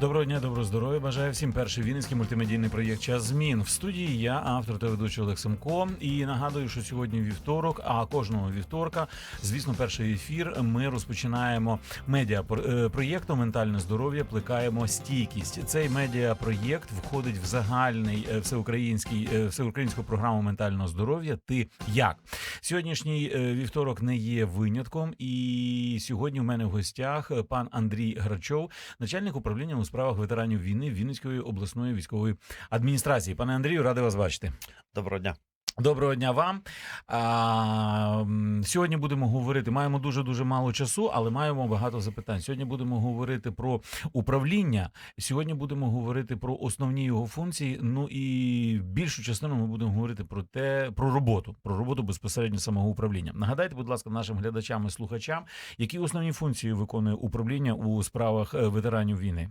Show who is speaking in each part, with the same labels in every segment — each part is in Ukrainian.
Speaker 1: Доброго дня, доброго здоров'я. Бажаю всім перший вінницький мультимедійний проєкт Час змін. В студії я, автор та ведучий Олег Семко. І нагадую, що сьогодні вівторок, а кожного вівторка, звісно, перший ефір. Ми розпочинаємо медіа е, проєкту Ментальне здоров'я. Плекаємо стійкість. Цей медіа проєкт входить в загальний е, всеукраїнський е, всеукраїнську програму ментального здоров'я. Ти як сьогоднішній вівторок не є винятком, і сьогодні в мене в гостях пан Андрій Грачов, начальник управління у справах ветеранів війни Вінницької обласної військової адміністрації. Пане Андрію, радий вас бачити.
Speaker 2: Доброго дня.
Speaker 1: Доброго дня вам. А, сьогодні будемо говорити. Маємо дуже дуже мало часу, але маємо багато запитань. Сьогодні будемо говорити про управління. Сьогодні будемо говорити про основні його функції. Ну і більшу частину ми будемо говорити про те, про роботу, про роботу безпосередньо самого управління. Нагадайте, будь ласка, нашим глядачам і слухачам, які основні функції виконує управління у справах е, ветеранів війни.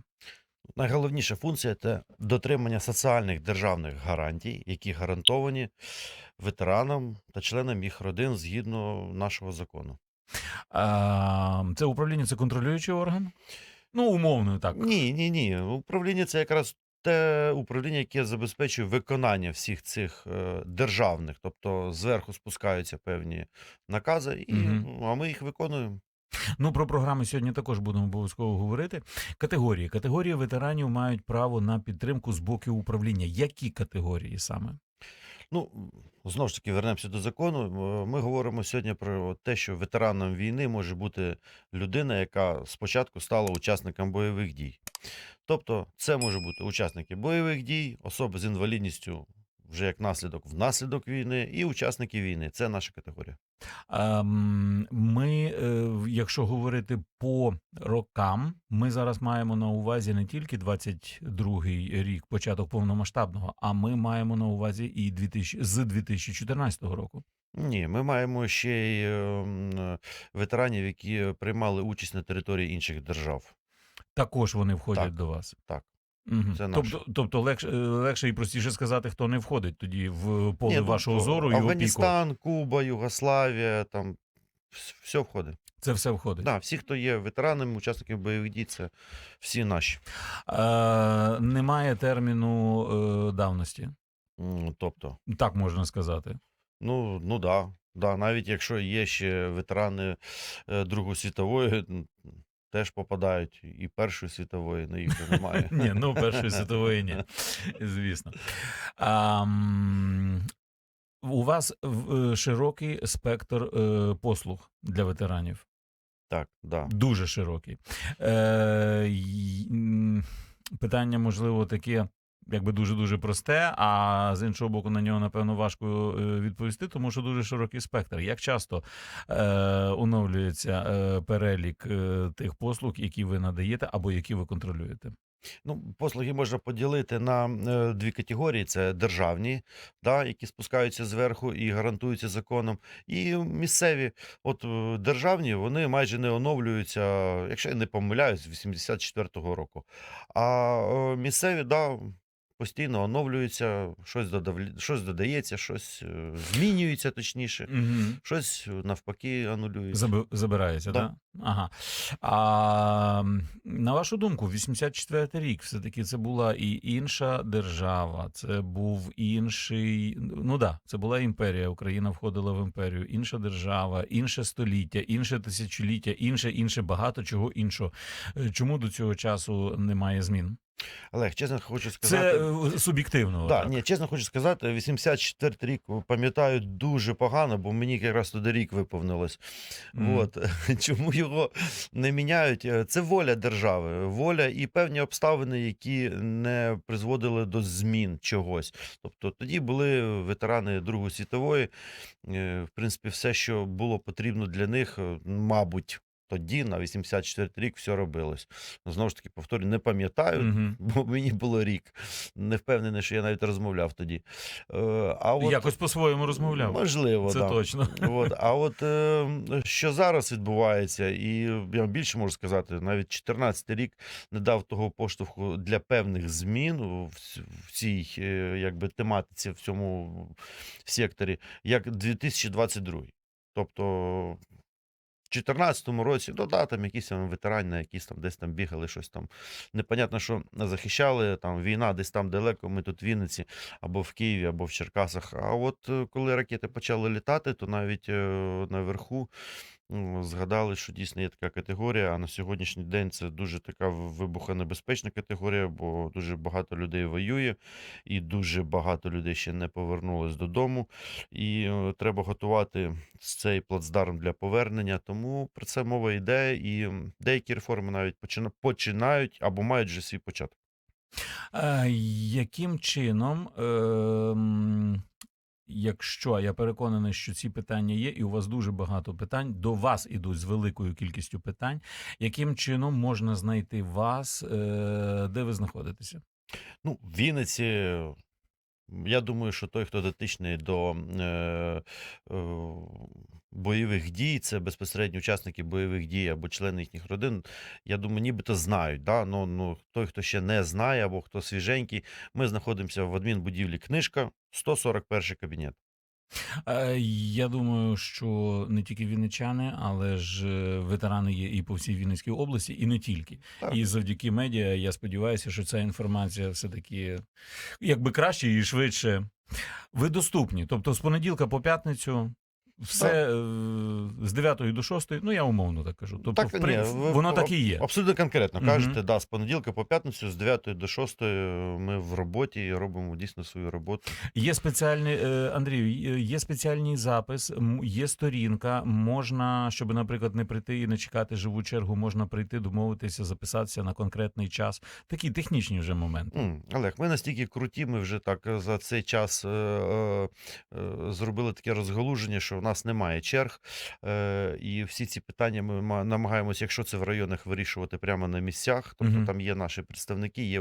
Speaker 2: Найголовніша функція це дотримання соціальних державних гарантій, які гарантовані ветеранам та членам їх родин згідно нашого закону.
Speaker 1: А, це управління це контролюючий орган. Ну, умовно так.
Speaker 2: Ні, ні, ні. Управління це якраз те управління, яке забезпечує виконання всіх цих е, державних, тобто зверху спускаються певні накази, і ну, а ми їх виконуємо.
Speaker 1: Ну про програми сьогодні також будемо обов'язково говорити. Категорії категорії ветеранів мають право на підтримку з боку управління. Які категорії саме?
Speaker 2: Ну, знову ж таки, вернемося до закону. Е, Ми говоримо сьогодні про те, що ветераном війни може бути людина, яка спочатку стала учасником бойових дій. Тобто, це може бути учасники бойових дій, особи з інвалідністю вже як наслідок внаслідок війни, і учасники війни. Це наша категорія.
Speaker 1: Ем, Ми, е, якщо говорити по рокам, ми зараз маємо на увазі не тільки 22-й рік, початок повномасштабного, а ми маємо на увазі і 2000, з 2014 року.
Speaker 2: Ні, ми маємо ще й е, м, е, ветеранів, які приймали участь на території інших держав.
Speaker 1: Також вони входять
Speaker 2: Так,
Speaker 1: до вас.
Speaker 2: так.
Speaker 1: Угу.
Speaker 2: Це наше.
Speaker 1: Тобто, тобто легше, легше і простіше сказати, хто не входить тоді в поле
Speaker 2: Ні, ну,
Speaker 1: вашого
Speaker 2: то
Speaker 1: зору і опіку.
Speaker 2: Афганістан, Куба, Югославія, там все входить.
Speaker 1: Це все входить.
Speaker 2: Да, всі, хто є ветеранами, учасниками бойових дій, це всі наші.
Speaker 1: Е, немає терміну е, давності,
Speaker 2: Тобто,
Speaker 1: так можна сказати.
Speaker 2: ну, ну да, да, навіть якщо є ще ветерани е, Другої світової, теж попадають і Першої світової, на їх вже немає.
Speaker 1: Ні, ну Першої світової ні, звісно. У вас е, широкий спектр е, послуг для ветеранів.
Speaker 2: Так, да.
Speaker 1: Дуже широкий. Е, питання, можливо, таке. Якби дуже дуже просте, а з іншого боку, на нього напевно важко е, відповісти, тому що дуже широкий спектр. Як часто е, оновлюється е, перелік е, тих послуг, які ви надаєте або які ви контролюєте?
Speaker 2: Ну, послуги можна поділити на е, дві категорії: це державні, да, які спускаються зверху і гарантуються законом, і місцеві. От е, державні вони майже не оновлюються, якщо я не помиляюсь, з 84-го року. А місцеві, да. Постійно оновлюються, щось, додав... щось додається, щось е, змінюється точніше,
Speaker 1: Угу.
Speaker 2: щось е, навпаки анулюється.
Speaker 1: Заби- забирається, так? Да? Ага. А на вашу думку, 84-й рік все-таки це була і інша держава, це був інший. Ну да, це була імперія. Україна входила в імперію, інша держава, інше століття, інше тисячоліття, інше, інше, багато чого іншого. Е, Чому до цього часу немає змін?
Speaker 2: Олег, чесно хочу сказати.
Speaker 1: Це суб'єктивно.
Speaker 2: Да,
Speaker 1: отак.
Speaker 2: ні, чесно хочу сказати, 84 рік пам'ятаю дуже погано, бо мені якраз туди рік виповнилось.
Speaker 1: Мгм.
Speaker 2: От. Чому його не міняють? Е, Це воля держави, воля і певні обставини, які не призводили до змін чогось. Тобто тоді були ветерани Другої світової. Е, В принципі, все, що було потрібно для них, е, мабуть. Тоді, на 84 рік, все робилось. Знову ж таки, повторюю, не пам'ятаю,
Speaker 1: Мгм.
Speaker 2: бо мені було рік. Не впевнений, що я навіть розмовляв тоді. Е, А от,
Speaker 1: Якось по-своєму розмовляв.
Speaker 2: Можливо,
Speaker 1: Це
Speaker 2: да.
Speaker 1: точно.
Speaker 2: От, а от е, що зараз відбувається, і я вам більше можу сказати, навіть 14 рік не дав того поштовху для певних змін в, в цій е, якби, тематиці, в цьому секторі, як 2022. Тобто 2014 році, ну да, там якісь там ветерані, якісь там десь там бігали, щось там. Непонятно, що захищали, там війна десь там далеко, ми тут в Вінниці, або в Києві, або в Черкасах. А от е, коли ракети почали літати, то навіть е, наверху згадали, що дійсно є така категорія. А на сьогоднішній день це дуже така вибухонебезпечна категорія, бо дуже багато людей воює, і дуже багато людей ще не повернулись додому. І е, треба готувати цей плацдарм для повернення. Тому про це мова йде, і деякі реформи навіть починають або мають вже свій початок.
Speaker 1: Е, яким чином, ем, якщо я переконаний, що ці питання є, і у вас дуже багато питань, до вас ідуть з великою кількістю питань, яким чином можна знайти вас, е, де ви знаходитеся?
Speaker 2: Ну, в Вінниці, я думаю, що той, хто дотичний до е, е, бойових дій, це безпосередньо учасники бойових дій або члени їхніх родин, я думаю, нібито знають. Да? Ну, ну, той, хто ще не знає, або хто свіженький, ми знаходимося в адмінбудівлі книжка, 141 кабінет.
Speaker 1: Е, Я думаю, що не тільки вінничани, але ж е, ветерани є і по всій Вінницькій області, і не тільки.
Speaker 2: Так.
Speaker 1: І завдяки медіа я сподіваюся, що ця інформація все таки якби краще і швидше. Ви доступні. Тобто з понеділка по п'ятницю. Все е, з 9 до 6, ну я умовно так кажу. Тобто,
Speaker 2: Так,
Speaker 1: в при-
Speaker 2: ні, ви
Speaker 1: воно так і є.
Speaker 2: Абсолютно конкретно кажете, да, з понеділка по п'ятницю, з 9 до 6 ми в роботі і робимо дійсно свою роботу.
Speaker 1: Є спеціальний е, Андрію, є- є спеціальний запис, є сторінка. Можна, щоб, наприклад, не прийти і не чекати живу чергу, можна прийти, домовитися, записатися на конкретний час. Такі технічні вже моменти.
Speaker 2: Олег, ми настільки круті, ми вже так е, за цей час е, е, е, зробили таке розгалуження, що нас немає черг. Е, і всі ці питання ми ма- намагаємося, якщо це в районах, вирішувати прямо на місцях. Тобто
Speaker 1: Мгм.
Speaker 2: там є наші представники, є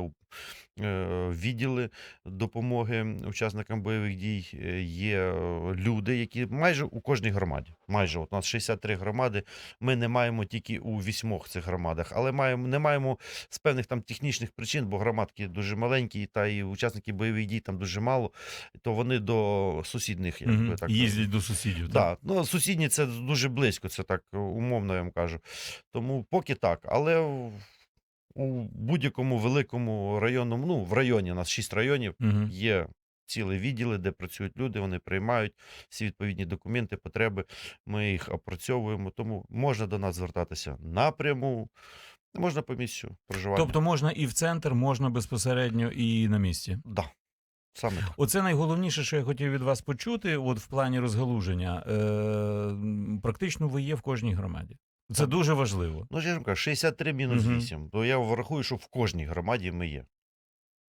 Speaker 2: відділи допомоги учасникам бойових дій, е, є е, люди, які майже у кожній громаді. Майже от у нас 63 громади. Ми не маємо тільки у вісьмох цих громадах, але маємо не маємо з певних там технічних причин, бо громадки дуже маленькі, та і учасників бойових дій там дуже мало, то вони до сусідних якби так.
Speaker 1: Їздять до сусідів. так?
Speaker 2: Да, ну сусідні це дуже близько, це так умовно я вам кажу. Тому поки так. Але у будь-якому великому районному, ну в районі у нас 6 районів,
Speaker 1: Мгм.
Speaker 2: є цілі відділи, де працюють люди, вони приймають всі відповідні документи, потреби. Ми їх опрацьовуємо. Тому можна до нас звертатися напряму, можна по місцю проживання.
Speaker 1: Тобто можна і в центр, можна безпосередньо і на місці.
Speaker 2: да, саме так.
Speaker 1: Оце найголовніше, що я хотів від вас почути, от в плані розгалуження. Е, практично ви є в кожній громаді. Це
Speaker 2: Так.
Speaker 1: дуже важливо.
Speaker 2: Ну, я ж кажу, 63 мінус
Speaker 1: Мгм.
Speaker 2: 8. То я врахую, що в кожній громаді ми є.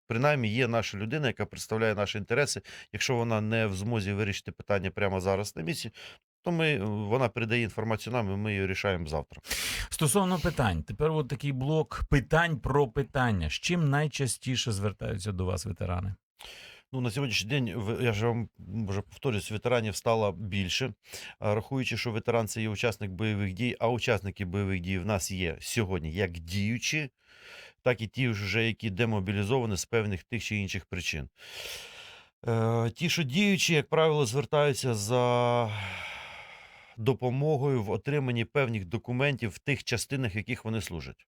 Speaker 2: Принаймні є наша людина, яка представляє наші інтереси. Якщо вона не в змозі вирішити питання прямо зараз на місці, то ми, вона передає інформацію нам, і ми її рішаємо завтра.
Speaker 1: Стосовно питань, тепер от такий блок питань про питання. З чим найчастіше звертаються до вас ветерани?
Speaker 2: Ну, на сьогоднішній день, я ж вам вже повторюсь, ветеранів стало більше. Рахуючи, що ветеран це є учасник бойових дій, а учасники бойових дій в нас є сьогодні як діючі, так і ті вже, які демобілізовані з певних тих чи інших причин. Е, Ті, що діючі, як правило, звертаються за допомогою в отриманні певних документів в тих частинах, в яких вони служать.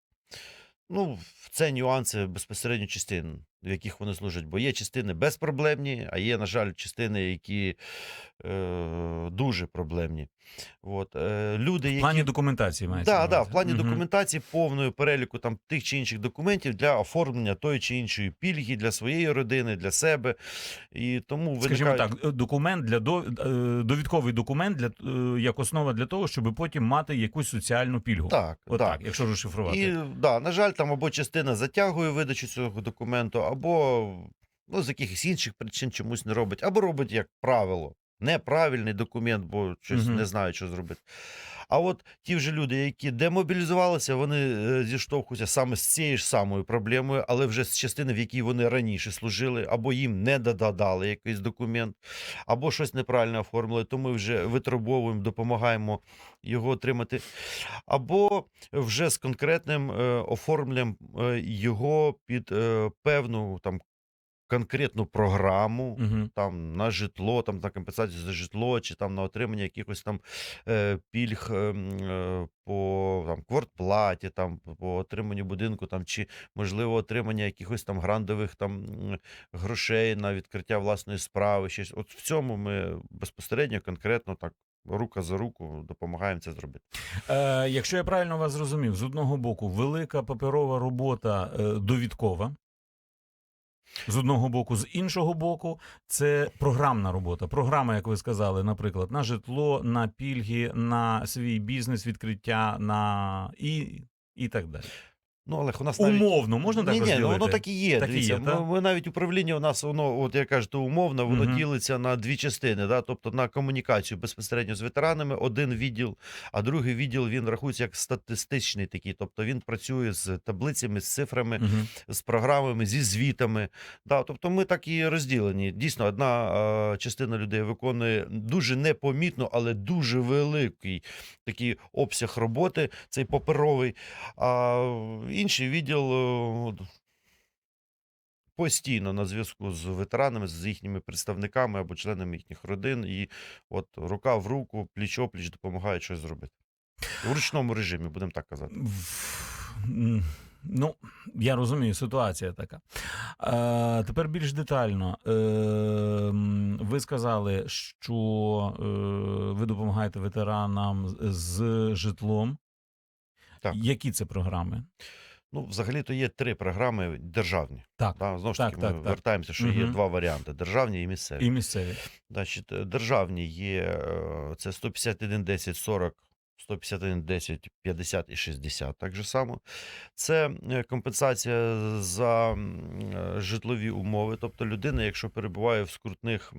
Speaker 2: Ну, це нюанси безпосередньо частин, в яких вони служать. Бо є частини безпроблемні, а є, на жаль, частини, які е, дуже проблемні. От, е, люди,
Speaker 1: В плані документації мається.
Speaker 2: Да, да, в плані
Speaker 1: Мгм.
Speaker 2: документації повної переліку там тих чи інших документів для оформлення тої чи іншої пільги для своєї родини, для себе. І тому
Speaker 1: Скажімо так, е, документ для до, е, довідковий документ для е, як основа для того, щоб потім мати якусь соціальну пільгу.
Speaker 2: Так,
Speaker 1: Отак,
Speaker 2: да.
Speaker 1: якщо розшифрувати.
Speaker 2: І да, на жаль, там або частина затягує видачу цього документу, або ну, з якихось інших причин чомусь не робить, або робить, як правило, неправильний документ, бо щось
Speaker 1: угу.
Speaker 2: не знає, що зробити. А от ті вже люди, які демобілізувалися, вони е, зіштовхуються саме з цією ж самою проблемою, але вже з частини, в якій вони раніше служили, або їм не додали якийсь документ, або щось неправильно оформили, то ми вже витребовуємо, допомагаємо його отримати. Або вже з конкретним е, оформленням е, його під певну там конкретну програму
Speaker 1: Угу.
Speaker 2: там на житло, там на компенсацію за житло, чи там на отримання якихось там е, пільг ем, е, по там квартплаті, там по отриманню будинку, там чи можливо отримання якихось там грандових там м, грошей на відкриття власної справи. Щось от в цьому ми безпосередньо конкретно так. Рука за руку допомагаємо це зробити.
Speaker 1: Е, якщо я правильно вас зрозумів, з одного боку, велика паперова робота е, довідкова. З одного боку, з іншого боку, це програмна робота. Програма, як ви сказали, наприклад, на житло, на пільги, на свій бізнес, відкриття, на і, і так далі.
Speaker 2: Ну, Олег, у нас навіть
Speaker 1: Умовно, можна так
Speaker 2: ні, ні,
Speaker 1: розділити?
Speaker 2: ну, воно так і є.
Speaker 1: Так і є,
Speaker 2: ми,
Speaker 1: та?
Speaker 2: ми навіть управління у нас воно, от як кажете, умовно, воно
Speaker 1: Мгм.
Speaker 2: ділиться на дві частини. Да? Тобто на комунікацію безпосередньо з ветеранами один відділ, а другий відділ він рахується як статистичний такий. Тобто він працює з таблицями, з цифрами,
Speaker 1: Мгм.
Speaker 2: з програмами, зі звітами. Да, тобто ми так і розділені. Дійсно, одна е, частина людей виконує дуже непомітно, але дуже великий такий обсяг роботи, цей паперовий. А інший відділ е, постійно на зв'язку з ветеранами, з їхніми представниками або членами їхніх родин, і от рука в руку, пліч опліч допомагають щось зробити. В ручному режимі, будемо так казати.
Speaker 1: Ну, я розумію, ситуація така. Е, тепер більш детально. Е, ви сказали, що е, ви допомагаєте ветеранам з житлом.
Speaker 2: Так.
Speaker 1: Які це програми?
Speaker 2: Ну, взагалі-то є три програми державні.
Speaker 1: Так,
Speaker 2: Да, знову ж таки,
Speaker 1: так,
Speaker 2: ми
Speaker 1: так.
Speaker 2: вертаємося, що є два варіанти: державні і місцеві.
Speaker 1: і місцеві.
Speaker 2: Значить, е, державні є е, це 151 10 40, 151 10 50 і 60 так же само. Це е, компенсація за житлові умови. Тобто людина, якщо перебуває в скрутних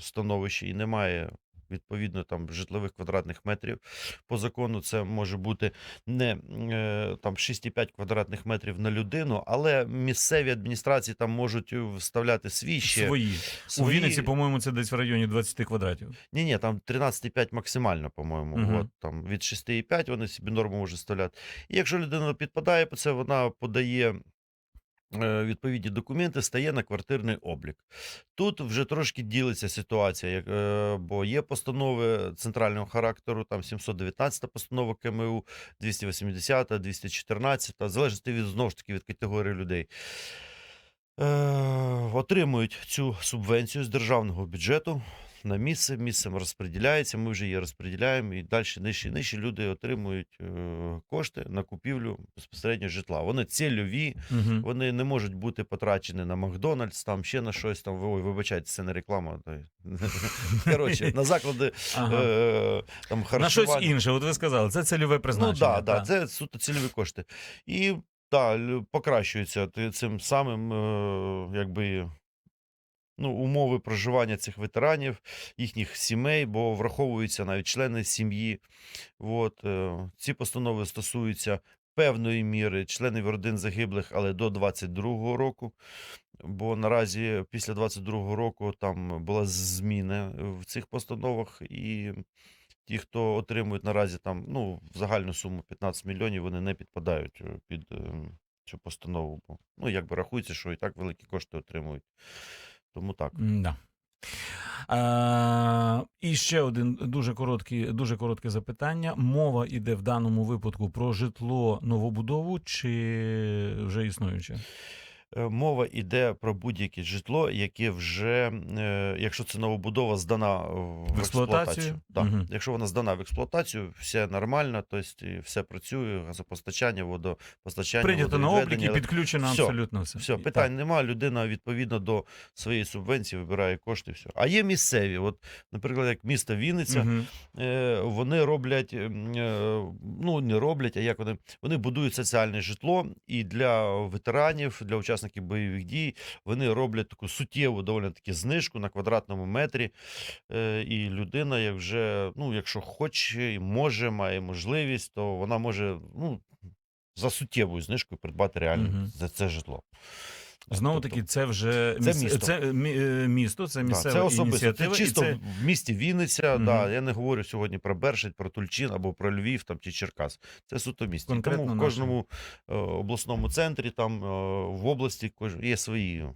Speaker 2: становищі і не має відповідно там житлових квадратних метрів. По закону це може бути не е, там 6,5 квадратних метрів на людину, але місцеві адміністрації там можуть вставляти свій ще
Speaker 1: Свої. У Вінниці, по-моєму, це десь в районі 20 квадратів.
Speaker 2: ні, ні, там 13,5 максимально, по-моєму.
Speaker 1: Мгм.
Speaker 2: От, там від 6,5 вони собі норму можуть вставляти. І якщо людина підпадає по це, вона подає е, відповідні документи, стає на квартирний облік. Тут вже трошки ділиться ситуація, е, бо є постанови центрального характеру, там 719 постанова КМУ, 280, 214, в залежності від знову ж таки від категорії людей. Е, отримують цю субвенцію з державного бюджету на місце. Місцем розподіляється. Ми вже її розподіляємо, і далі нижче і нижче люди отримують е, кошти на купівлю безпосередньо житла. Вони цільові,
Speaker 1: Угу.
Speaker 2: вони не можуть бути потрачені на Макдональдс, там ще на щось там. Ой, вибачайте, це не реклама. Коротше, на заклади
Speaker 1: Ага.
Speaker 2: е, там
Speaker 1: На щось інше, от ви сказали, це цільове
Speaker 2: Ну
Speaker 1: призначення.
Speaker 2: да, да, це суто цільові кошти. І да, покращується цим самим, е, якби. Ну, умови проживання цих ветеранів, їхніх сімей, бо враховуються навіть члени сім'ї. От, е, ці постанови стосуються певної міри членів родин загиблих, але до 22-го року. Бо наразі після 22-го року там була зміна в цих постановах, і ті, хто отримують наразі там ну, загальну суму 15 мільйонів, вони не підпадають е, під е, цю постанову. Ну, якби рахується, що і так великі кошти отримують. Тому так.
Speaker 1: Да. А, і ще один дуже короткі, дуже коротке запитання. Мова йде в даному випадку про житло новобудову чи вже існуюче?
Speaker 2: Е, Мова йде про будь-яке житло, яке вже, е, якщо це новобудова, здана в
Speaker 1: експлуатацію?
Speaker 2: Да.
Speaker 1: Мгм.
Speaker 2: Якщо вона здана в експлуатацію, все нормально, тобто все працює, газопостачання, водопостачання,
Speaker 1: Прийнято на облік і підключено
Speaker 2: Всьо,
Speaker 1: абсолютно все.
Speaker 2: Все, питань нема. Людина відповідно до своєї субвенції вибирає кошти. Все. А є місцеві. От, наприклад, як місто. Вінниця, е, вони роблять, ну не роблять, а як вони, вони будують соціальне житло і для ветеранів, для учасників бойових дій вони роблять таку суттєву доволі таки знижку на квадратному метрі. Е, І людина, як вже, ну, якщо хоче і може, має можливість, то вона може ну, за суттєвою знижкою придбати реально
Speaker 1: угу.
Speaker 2: за це житло.
Speaker 1: Знову
Speaker 2: Тобто-
Speaker 1: таки, це вже
Speaker 2: Це
Speaker 1: міс-
Speaker 2: місто.
Speaker 1: це е, місто, це
Speaker 2: Да,
Speaker 1: місцева
Speaker 2: це особисто. Це
Speaker 1: ініціатива. і
Speaker 2: чисто
Speaker 1: це...
Speaker 2: в місті Вінниця.
Speaker 1: Мгм.
Speaker 2: Да, я не говорю сьогодні про Бершить, про Тульчин або про Львів там, чи Черкас. Це суто в місті.
Speaker 1: Конкретно
Speaker 2: Тому в кожному е, обласному центрі, там е, в області є свої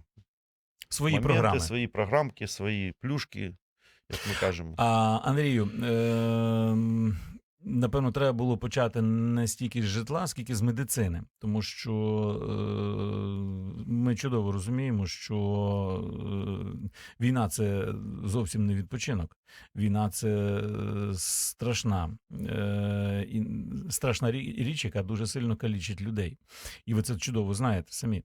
Speaker 1: Свої
Speaker 2: моменти,
Speaker 1: програми.
Speaker 2: свої програмки, свої плюшки, як ми кажемо.
Speaker 1: А, Андрію, е, напевно, треба було почати не стільки з житла, скільки з медицини, тому що е, ми чудово розуміємо, що е, війна це зовсім не відпочинок. Війна це е, страшна, е, страшна річ, яка дуже сильно калічить людей. І ви це чудово знаєте самі.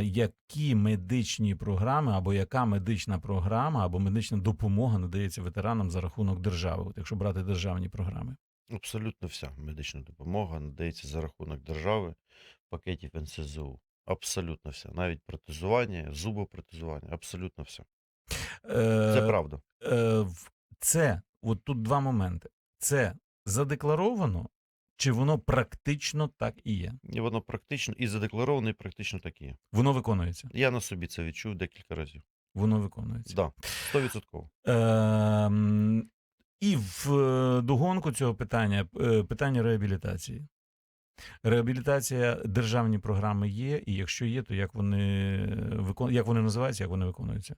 Speaker 1: Які медичні програми, або яка медична програма, або медична допомога надається ветеранам за рахунок держави, от якщо брати державні програми?
Speaker 2: Абсолютно вся медична допомога надається за рахунок держави, пакетів НСЗУ. Абсолютно вся. Навіть протезування, зубопротезування, абсолютно все. Це
Speaker 1: Е,
Speaker 2: правда.
Speaker 1: е, це, от тут два моменти. Це задекларовано, чи воно практично так і є?
Speaker 2: І воно практично і задекларовано, і практично так і є.
Speaker 1: Воно виконується.
Speaker 2: Я на собі це відчув декілька разів.
Speaker 1: Воно виконується.
Speaker 2: Да, 100%.
Speaker 1: Ем, і в е, догонку цього питання е, питання реабілітації. Реабілітація, державні програми є, і якщо є, то як вони викон... як вони називаються, як вони виконуються?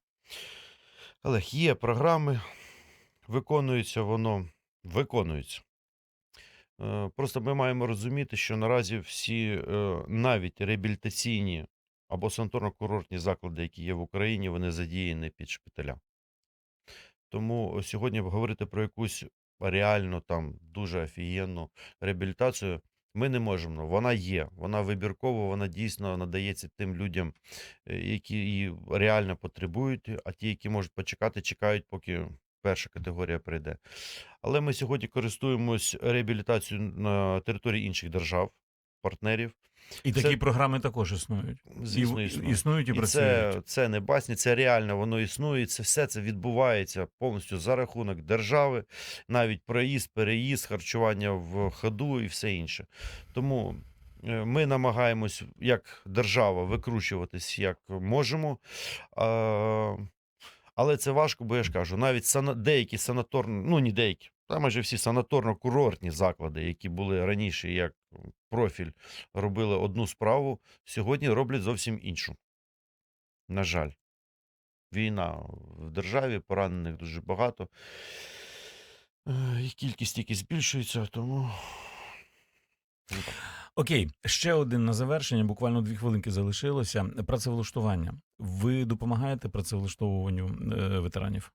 Speaker 2: Але є програми, виконується воно, виконується. Е, Просто ми маємо розуміти, що наразі всі е, навіть реабілітаційні або санаторно-курортні заклади, які є в Україні, вони задіяні під шпиталя. Тому сьогодні говорити про якусь реально там дуже офігенну реабілітацію ми не можемо. Вона є, вона вибіркова, вона дійсно надається тим людям, е, які її реально потребують, а ті, які можуть почекати, чекають, поки перша категорія прийде. Але ми сьогодні користуємось реабілітацією на території інших держав, партнерів.
Speaker 1: І
Speaker 2: Це-
Speaker 1: такі програми також існують.
Speaker 2: Звісно,
Speaker 1: і,
Speaker 2: існує.
Speaker 1: існують і,
Speaker 2: І
Speaker 1: працюють.
Speaker 2: це, це не басні, це реально, воно існує. Це все це відбувається повністю за рахунок держави, навіть проїзд, переїзд, харчування в ходу і все інше. Тому е, ми намагаємось як держава викручуватись як можемо. Але це важко, бо я ж кажу, навіть деякі санаторні, ну не деякі, та майже всі санаторно-курортні заклади, які були раніше як профіль, робили одну справу, сьогодні роблять зовсім іншу. На жаль, війна в державі, поранених дуже багато. І кількість тільки збільшується, тому.
Speaker 1: Окей, ще один на завершення. Буквально дві хвилинки залишилося. Працевлаштування. Ви допомагаєте працевлаштовуванню е, ветеранів?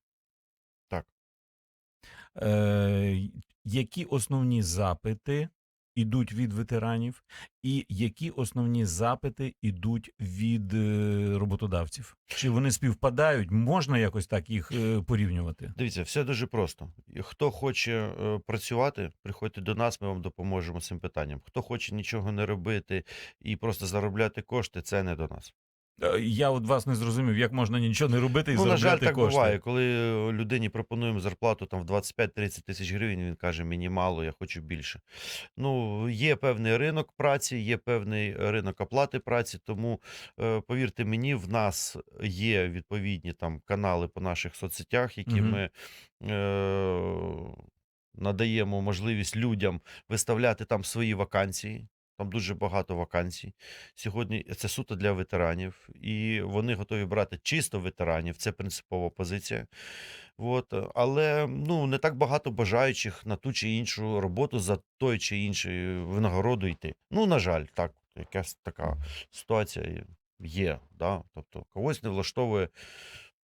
Speaker 1: Е, які основні запити ідуть від ветеранів, і які основні запити ідуть від е, роботодавців? Чи вони співпадають? Можна якось так їх е, порівнювати?
Speaker 2: Дивіться, все дуже просто. Хто хоче е, працювати, приходьте до нас, ми вам допоможемо з цим питанням. Хто хоче нічого не робити і просто заробляти кошти, це не до нас.
Speaker 1: Е, Я от вас не зрозумів, як можна нічого не робити і
Speaker 2: Ну, на жаль, так
Speaker 1: кошти.
Speaker 2: буває. Коли е, людині пропонуємо зарплату там в 25-30 тисяч гривень, він каже, мені мало, я хочу більше. Ну, є певний ринок праці, є певний ринок оплати праці, тому е, повірте мені, в нас є відповідні там канали по наших соцсетях, які
Speaker 1: Мгм.
Speaker 2: ми е, надаємо можливість людям виставляти там свої вакансії. Там дуже багато вакансій. Сьогодні це суто для ветеранів, і вони готові брати чисто ветеранів. Це принципова позиція. От. Але ну, не так багато бажаючих на ту чи іншу роботу за той чи інший винагороду йти. Ну, на жаль, так, якась така ситуація є. Да? Тобто когось не влаштовує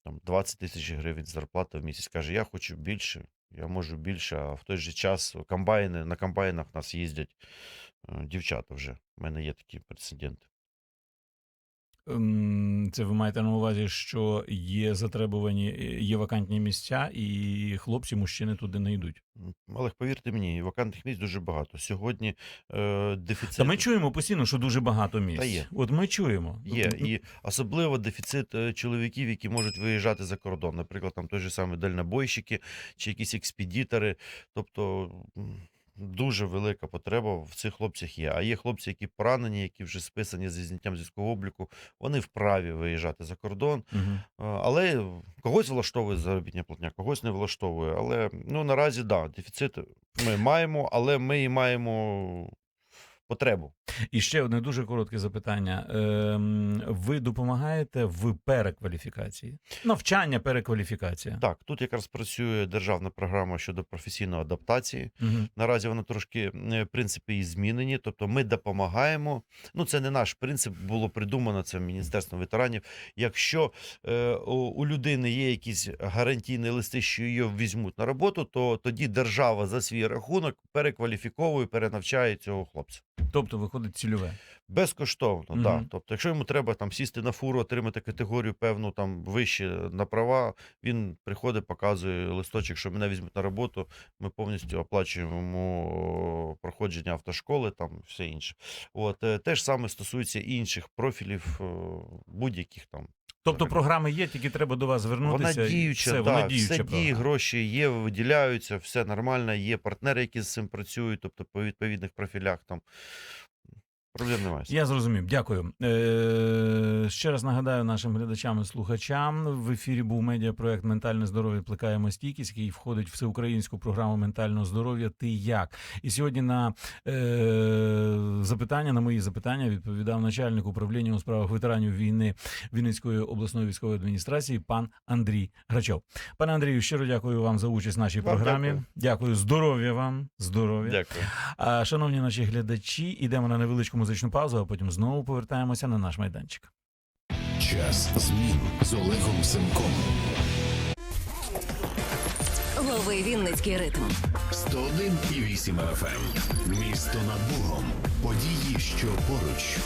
Speaker 2: там, 20 тисяч гривень зарплата в місяць. Каже, я хочу більше, я можу більше, а в той же час комбайни, на комбайнах нас їздять е, дівчата вже. У мене є такі прецеденти.
Speaker 1: Ем, Це ви маєте на увазі, що є затребувані, е, є вакантні місця, і хлопці, мужчини туди не йдуть.
Speaker 2: Олег, повірте мені, вакантних місць дуже багато. Сьогодні е, дефіцит
Speaker 1: Та ми чуємо постійно, що дуже багато місць.
Speaker 2: є.
Speaker 1: От ми чуємо.
Speaker 2: є, і особливо дефіцит е, чоловіків, які можуть виїжджати за кордон. Наприклад, там той же самий дальнобойщики чи якісь експедітори. Тобто дуже велика потреба в цих хлопцях є. А є хлопці, які поранені, які вже списані зі зняттям зв'язкового обліку, вони вправі виїжджати за кордон. Угу. Але когось влаштовує заробітня платня, когось не влаштовує. Але ну наразі да, дефіцит ми маємо, але ми і маємо потребу.
Speaker 1: І ще одне дуже коротке запитання. Ем, ви допомагаєте в перекваліфікації? Навчання, перекваліфікація.
Speaker 2: Так, тут якраз працює державна програма щодо професійної адаптації.
Speaker 1: Мгм.
Speaker 2: Наразі вона трошки е, принципи її змінені. Тобто ми допомагаємо. Ну, це не наш принцип, було придумано це Міністерством ветеранів. Якщо е, у людини є якісь гарантійні листи, що її візьмуть на роботу, то тоді держава за свій рахунок перекваліфіковує, перенавчає цього хлопця.
Speaker 1: Тобто виходить цільове.
Speaker 2: Безкоштовно,
Speaker 1: угу.
Speaker 2: да. Тобто, якщо йому треба там сісти на фуру, отримати категорію певну там вище на права, він приходить, показує листочок, що мене візьмуть на роботу. Ми повністю оплачуємо йому проходження автошколи, там все інше. От е, те ж саме стосується інших профілів, е, будь-яких там.
Speaker 1: Тобто програми є, тільки треба до вас звернутися.
Speaker 2: Вона діюча,
Speaker 1: все,
Speaker 2: так,
Speaker 1: вона діюча
Speaker 2: все діє, гроші є, виділяються, все нормально. Є партнери, які з цим працюють, тобто по відповідних профілях там. Проблем немає.
Speaker 1: Я зрозумів, дякую. Е, ще раз нагадаю нашим глядачам і слухачам. В ефірі був медіапроект Ментальне здоров'я плекаємо стійкість, який входить в всеукраїнську програму ментального здоров'я. Ти як? І сьогодні на е, запитання, на мої запитання, відповідав начальник управління у справах ветеранів війни Вінницької обласної військової адміністрації, пан Андрій Грачов. Пане Андрію, щиро дякую вам за участь в нашій
Speaker 2: Вам
Speaker 1: програмі.
Speaker 2: дякую.
Speaker 1: дякую, здоров'я вам, здоров'я.
Speaker 2: Дякую.
Speaker 1: А, шановні наші глядачі, ідемо на невеличку музичну паузу, а потім знову повертаємося на наш майданчик.
Speaker 3: Час змін з Олегом Семком.
Speaker 4: Лови Вінницький ритм.
Speaker 3: 101,8 FM. Місто над Богом. Події, що поруч.